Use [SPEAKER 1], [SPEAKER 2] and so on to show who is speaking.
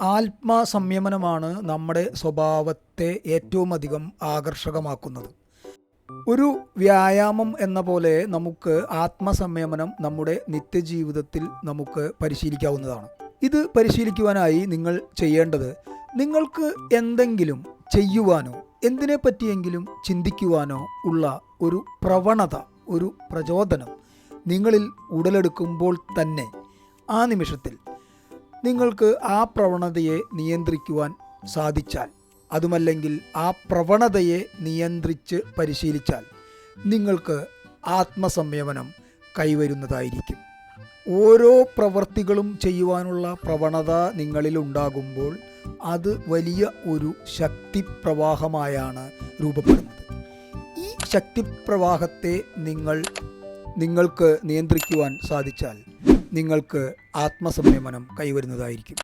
[SPEAKER 1] ആത്മസംയമനമാണ് നമ്മുടെ സ്വഭാവത്തെ ഏറ്റവും അധികം ആകർഷകമാക്കുന്നത്. ഒരു വ്യായാമം എന്ന പോലെ നമുക്ക് ആത്മസംയമനം നമ്മുടെ നിത്യജീവിതത്തിൽ നമുക്ക് പരിശീലിക്കാവുന്നതാണ്. ഇത് പരിശീലിക്കുവാനായി നിങ്ങൾ ചെയ്യേണ്ടത് നിങ്ങൾക്ക് എന്തെങ്കിലും ചെയ്യുവാനോ എന്തിനെ പറ്റിയെങ്കിലും ചിന്തിക്കുവാനോ ഉള്ള ഒരു പ്രവണത ഒരു പ്രചോദനം നിങ്ങളിൽ ഉടലെടുക്കുമ്പോൾ തന്നെ ആ നിമിഷത്തിൽ നിങ്ങൾക്ക് ആ പ്രവണതയെ നിയന്ത്രിക്കുവാൻ സാധിച്ചാൽ അതുമല്ലെങ്കിൽ ആ പ്രവണതയെ നിയന്ത്രിച്ച് പരിശീലിച്ചാൽ നിങ്ങൾക്ക് ആത്മസംയമനം കൈവരുന്നതായിരിക്കും. ഓരോ പ്രവൃത്തികളും ചെയ്യുവാനുള്ള പ്രവണത നിങ്ങളിൽ ഉണ്ടാകുമ്പോൾ അത് വലിയ ഒരു ശക്തിപ്രവാഹമായാണ് രൂപപ്പെടുന്നത്. ഈ ശക്തിപ്രവാഹത്തെ നിങ്ങൾ നിങ്ങൾക്ക് നിയന്ത്രിക്കുവാൻ സാധിച്ചാൽ നിങ്ങൾക്ക് ആത്മസംയമനം കൈവരുന്നതായിരിക്കും.